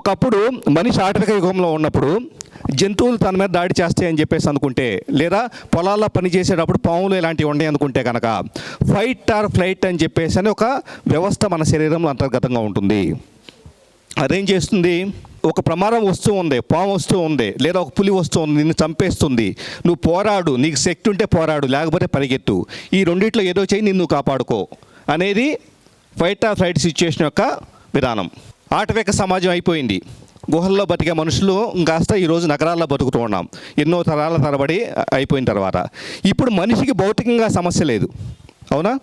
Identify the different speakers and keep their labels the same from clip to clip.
Speaker 1: ఒకప్పుడు మనిషి ఆటవిక యుగంలో ఉన్నప్పుడు జంతువులు తన మీద దాడి చేస్తాయని చెప్పేసి అనుకుంటే లేదా పొలాల్లో పని చేసేటప్పుడు పాములు ఇలాంటివి ఉన్నాయి అనుకుంటే కనుక ఫైట్ ఆర్ ఫ్లైట్ అని చెప్పేసి అని ఒక వ్యవస్థ మన శరీరంలో అంతర్గతంగా ఉంటుంది. అదేం చేస్తుంది? ఒక ప్రమాదం వస్తూ ఉంది పాము వస్తూ ఉంది లేదా ఒక పులి వస్తూ ఉంది నిన్ను చంపేస్తుంది. నువ్వు పోరాడు నీకు శక్తి ఉంటే పోరాడు లేకపోతే పరిగెత్తు. ఈ రెండిట్లో ఏదో చేయి నిన్ను కాపాడుకో. అనేది ఫైట్ ఆర్ ఫ్లైట్ సిచ్యుయేషన్ యొక్క విధానం. ఆటవిక సమాజం అయిపోయింది. గుహల్లో బతికే మనుషులు కాస్త ఈరోజు నగరాల్లో బతుకుతూ ఉన్నాం. ఎన్నో తరాల తరబడి అయిపోయిన తర్వాత. ఇప్పుడు మనిషికి భౌతికంగా సమస్య లేదు. అవునా?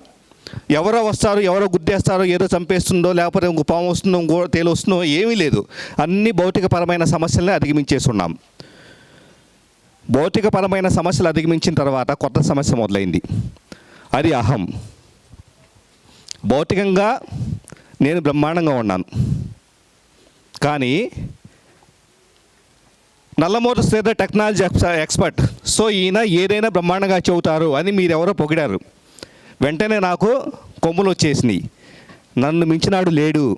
Speaker 1: ఎవరో వస్తారు ఎవరో గుద్దేస్తారో ఏదో చంపేస్తుందో లేకపోతే ఇంకో పాము వస్తుందో ఇంకో తేలు వస్తుందో ఏమీ లేదు. అన్ని భౌతికపరమైన సమస్యల్ని అధిగమించేసి ఉన్నాం భౌతికపరమైన సమస్యలు అధిగమించిన తర్వాత కొత్త సమస్య మొదలైంది. అది అహం. భౌతికంగా నేను బ్రహ్మాండంగా ఉన్నాను. కానీ Nallamuru Sridhar technology ex- expert. So ఈయన ఏదైనా బ్రహ్మాండంగా చెబుతారు అని మీరెవరో పొగిడారు. వెంటనే నాకు కొమ్ములు వచ్చేసినాయి నన్ను మించినాడు లేడు.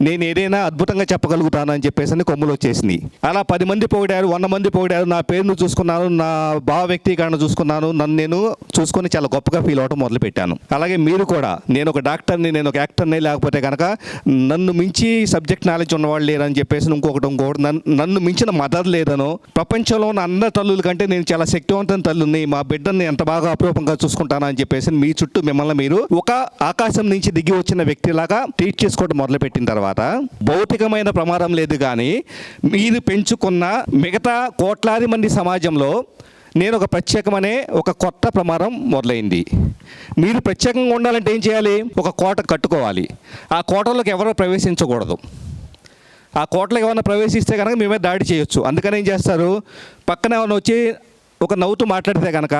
Speaker 1: నేను ఏదైనా అద్భుతంగా చెప్పగలుగుతాను అని చెప్పేసి అని కొమ్ములు వచ్చేసింది అలా పది మంది పొగిడారు వంద మంది పొగిడారు నా పేరును చూసుకున్నాను నా భావ వ్యక్తీకరణ చూసుకున్నాను. నన్ను నేను చూసుకొని చాలా గొప్పగా ఫీల్ అవడం మొదలుపెట్టాను. అలాగే మీరు కూడా నేను ఒక డాక్టర్ని నేను ఒక యాక్టర్ని లేకపోతే కనుక నన్ను మించి సబ్జెక్ట్ నాలెడ్జ్ ఉన్నవాళ్ళు లేరని చెప్పేసి ఇంకొకటి ఇంకొకటి నన్ను- నన్ను మించిన మదర్ లేదనో ప్రపంచంలో ఉన్న అందరి తల్లుల కంటే నేను చాలా శక్తివంతమైన తల్లుని మా బిడ్డని ఎంత బాగా అపరూపంగా చూసుకుంటానని చెప్పేసి మీ చుట్టూ మిమ్మల్ని మీరు ఒక ఆకాశం నుంచి దిగి వచ్చిన వ్యక్తిలాగా ట్రీట్ చేసుకోవడం మొదలుపెట్టిన తర్వాత భౌతికమైన ప్రమాదం లేదు కానీ మీరు పెంచుకున్న మిగతా కోట్లాది మంది సమాజంలో నేను ఒక ప్రత్యేకమనే ఒక కొత్త ప్రమాదం మొదలైంది. మీరు ప్రత్యేకంగా ఉండాలంటే ఏం చేయాలి? ఒక కోట కట్టుకోవాలి. ఆ కోటలోకి ఎవరో ప్రవేశించకూడదు. ఆ కోటలోకి ఏమైనా ప్రవేశిస్తే కనుక మేమే దాడి చేయొచ్చు. అందుకని ఏం చేస్తారు? పక్కన ఏమైనా వచ్చి ఒక నవ్వుతూ మాట్లాడితే కనుక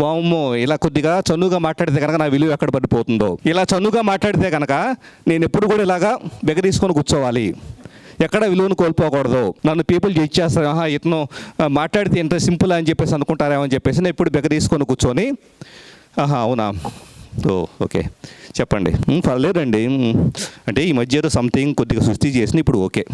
Speaker 1: వామ్మో ఇలా కొద్దిగా చనువుగా మాట్లాడితే కనుక నా విలువ ఎక్కడ పడిపోతుందో. ఇలా చనువుగా మాట్లాడితే కనుక నేను ఎప్పుడు కూడా ఇలాగా బెగదీసుకొని కూర్చోవాలి. ఎక్కడ విలువను కోల్పోకూడదు. నన్ను పీపుల్ జడ్జ్ చేస్తారు. ఆహా ఇతను మాట్లాడితే ఇంత సింపుల్ అని చెప్పేసి అనుకుంటారేమో అని చెప్పేసి నేను ఎప్పుడు బెగదీసుకొని కూర్చొని ఆహా అవునా? ఓ ఓకే. చెప్పండి. పర్లేదండి. అంటే ఈ మధ్య ఏదో సంథింగ్ కొద్దిగా సృష్టి చేసిన ఇప్పుడు ఓకే.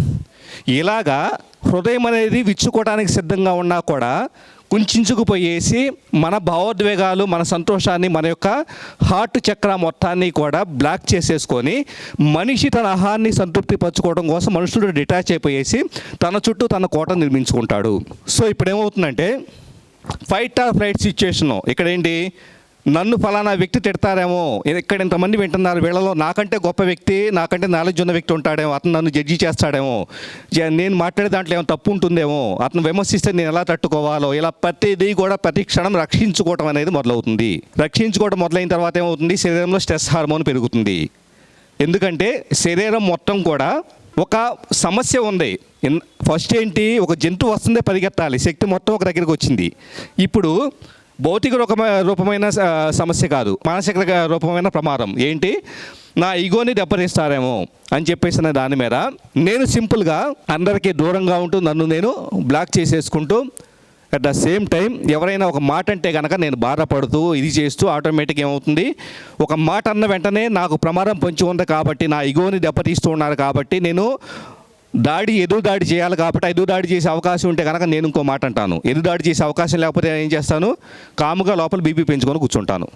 Speaker 1: ఇలాగా హృదయం అనేది విచ్చుకోవడానికి సిద్ధంగా ఉన్నా కూడా కుంచుకుపోయేసి మన భావోద్వేగాలు మన సంతోషాన్ని మన యొక్క హార్ట్ చక్ర మొత్తాన్ని కూడా బ్లాక్ చేసేసుకొని మనిషి తన ఆహారాన్ని సంతృప్తి పరచుకోవడం కోసం మనుషులు డిటాచ్ అయిపోయేసి తన చుట్టూ తన కోట నిర్మించుకుంటాడు. సో ఇప్పుడు ఏమవుతుందంటే ఫైట్ ఆర్ ఫ్లైట్ సిచ్యుయేషను ఇక్కడ ఏంటి నన్ను ఫలానా వ్యక్తి తిడతారేమో. ఇక్కడ ఇంతమంది వింటున్నారు వీళ్ళలో నాకంటే గొప్ప వ్యక్తి నాకంటే నాలెడ్జ్ ఉన్న వ్యక్తి ఉంటాడేమో అతను నన్ను జడ్జి చేస్తాడేమో. జ- నేను మాట్లాడే దాంట్లో ఏమో తప్పు ఉంటుందేమో అతను విమర్శిస్తే నేను ఎలా తట్టుకోవాలో ఇలా ప్రతిదీ కూడా ప్రతి క్షణం రక్షించుకోవటం అనేది మొదలవుతుంది. రక్షించుకోవడం మొదలైన తర్వాత ఏమవుతుంది? శరీరంలో స్ట్రెస్ హార్మోన్ పెరుగుతుంది. ఎందుకంటే శరీరం మొత్తం కూడా ఒక సమస్య ఉంది. ఫస్ట్ ఏంటి? ఒక జంతువు వస్తుందే పరిగెత్తాలి. శక్తి మొత్తం ఒక దగ్గరికి వచ్చింది. ఇప్పుడు భౌతిక రూపమైన రూపమైన సమస్య కాదు. మానసిక రూపమైన ప్రమాదం. ఏంటి? నా ఈగోని దెబ్బతీస్తారేమో అని చెప్పేసిన దాని మీద నేను సింపుల్గా అందరికీ దూరంగా ఉంటూ నన్ను నేను బ్లాక్ చేసేసుకుంటూ అట్ ద సేమ్ టైం ఎవరైనా ఒక మాట అంటే కనుక నేను బాధపడుతూ ఇది చేస్తూ ఆటోమేటిక్ ఏమవుతుంది? ఒక మాట అన్న వెంటనే నాకు ప్రమాదం పొంచి ఉంది కాబట్టి నా ఇగోని దెబ్బతీస్తూ ఉన్నారు కాబట్టి నేను దాడి ఎదురు దాడి చేయాలి కాబట్టి ఎదురు దాడి చేసే అవకాశం ఉంటే కనుక నేను ఇంకో మాట అంటాను. ఎదురు దాడి చేసే అవకాశం లేకపోతే నేను ఏం చేస్తాను? కాముగా లోపల బీపీ పెంచుకొని కూర్చుంటాను.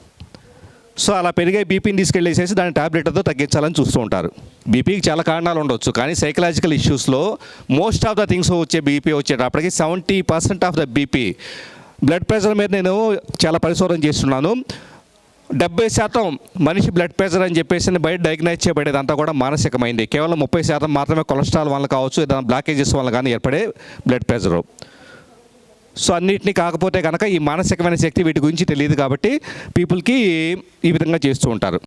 Speaker 1: సో అలా పెరిగే బీపీని తీసుకెళ్ళేసేసి దాని ట్యాబ్లెట్తో తగ్గించాలని చూస్తూ ఉంటారు. బీపీకి చాలా కారణాలు ఉండొచ్చు కానీ సైకలాజికల్ ఇష్యూస్లో మోస్ట్ ఆఫ్ ద థింగ్స్ వచ్చే బీపీ వచ్చేటప్పటికి seventy percent of the BP blood pressure మీద నేను చాలా పరిశోధన చేస్తున్నాను. డెబ్బై శాతం మనిషి బ్లడ్ ప్రెషర్ అని చెప్పేసి బయట డయాగ్నైజ్ చేయబడేది అంతా కూడా మానసికమైంది. కేవలం ముప్పై శాతం మాత్రమే కొలెస్ట్రాల్ వల్ల కావచ్చు ఏదైనా బ్లాకేజెస్ వల్ల కానీ ఏర్పడే బ్లడ్ ప్రెషరు సో అన్నిటినీ కాకపోతే కనుక ఈ మానసికమైన శక్తి వీటి గురించి తెలియదు కాబట్టి పీపుల్కి ఈ విధంగా చేస్తూ ఉంటారు.